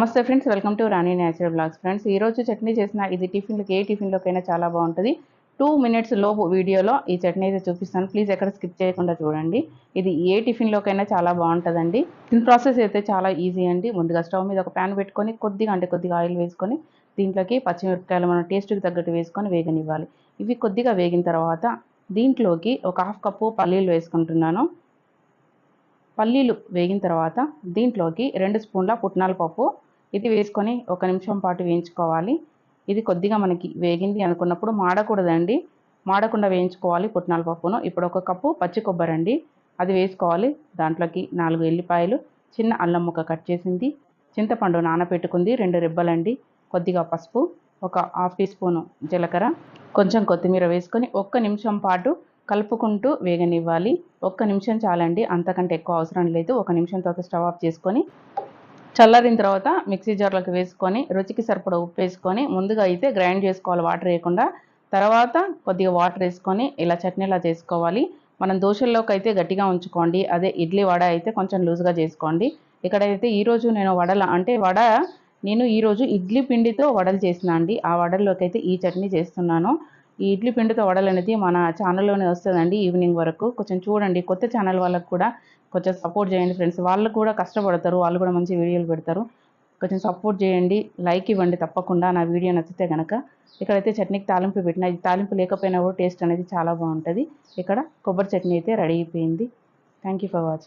నమస్తే friends welcome to Rani natural blogs. Friends ఈరోజు చట్నీ చేసిన ఇది టిఫిన్లకు ఏ టిఫిన్లోకైనా చాలా బాగుంటుంది. టూ మినిట్స్ లోపు వీడియోలో ఈ చట్నీ అయితే చూపిస్తాను. ప్లీజ్ ఎక్కడ స్కిప్ చేయకుండా చూడండి. ఇది ఏ టిఫిన్లోకైనా చాలా బాగుంటుందండి. దీని ప్రాసెస్ అయితే చాలా ఈజీ అండి. ముందుగా స్టవ్ మీద ఒక ప్యాన్ పెట్టుకొని కొద్దిగా అంటే కొద్దిగా ఆయిల్ వేసుకొని దీంట్లోకి పచ్చిమిరపకాయలు మనం టేస్ట్కి తగ్గట్టు వేసుకొని వేగనివ్వాలి. ఇవి కొద్దిగా వేగిన తర్వాత దీంట్లోకి ఒక హాఫ్ కప్పు పల్లీలు వేసుకుంటున్నాను. పల్లీలు వేగిన తర్వాత దీంట్లోకి రెండు స్పూన్ల పుట్నాల పప్పు ఇది వేసుకొని ఒక నిమిషం పాటు వేయించుకోవాలి. ఇది కొద్దిగా మనకి వేగింది అనుకున్నప్పుడు మాడకూడదండి. మాడకుండా వేయించుకోవాలి పుట్నాల పప్పును. ఇప్పుడు ఒక కప్పు పచ్చి కొబ్బరి అండి. అది వేసుకోవాలి. దాంట్లోకి నాలుగు ఎల్లిపాయలు చిన్న అల్లం ముక్క కట్ చేసింది. చింతపండు నానబెట్టుకుంది రెండు రెబ్బలండి. కొద్దిగా పసుపు ఒక హాఫ్ టీ స్పూను జీలకర్ర. కొంచెం కొత్తిమీర వేసుకొని ఒక్క నిమిషం పాటు కలుపుకుంటూ వేగనివ్వాలి. ఒక్క నిమిషం చాలండి. అంతకంటే ఎక్కువ అవసరం లేదు. ఒక నిమిషం తర్వాత స్టవ్ ఆఫ్ చేసుకొని చల్లారిన తర్వాత మిక్సీ జార్లోకి వేసుకొని రుచికి సరిపడా ఉప్పు వేసుకొని ముందుగా అయితే గ్రైండ్ చేసుకోవాలి వాటర్ వేయకుండా. తర్వాత కొద్దిగా వాటర్ వేసుకొని ఇలా చట్నీలా చేసుకోవాలి. మనం దోశల్లోకి అయితే గట్టిగా ఉంచుకోండి. అదే ఇడ్లీ వడ అయితే కొంచెం లూజ్గా చేసుకోండి. ఇక్కడైతే ఈరోజు నేను వడల అంటే వడ నేను ఈరోజు ఇడ్లీ పిండితో వడలు చేసిన అండి. ఆ వడల్లోకి అయితే ఈ చట్నీ చేస్తున్నాను. ఈ ఇడ్లీ పిండితో వడలు అనేది మన ఛానల్లోనే వస్తుందండి ఈవినింగ్ వరకు. కొంచెం చూడండి కొత్త ఛానల్ వాళ్ళకు కూడా కొంచెం సపోర్ట్ చేయండి ఫ్రెండ్స్. వాళ్ళు కూడా కష్టపడతారు వాళ్ళు కూడా మంచి వీడియోలు పెడతారు. కొంచెం సపోర్ట్ చేయండి లైక్ ఇవ్వండి తప్పకుండా నా వీడియో నచ్చితే కనుక ఇక్కడైతే చట్నీకి తాలింపు పెట్టిన ఇది తాలింపు లేకపోయినా కూడా టేస్ట్ అనేది చాలా బాగుంటుంది. ఇక్కడ కొబ్బరి చట్నీ అయితే రెడీ అయిపోయింది. Thank you for watching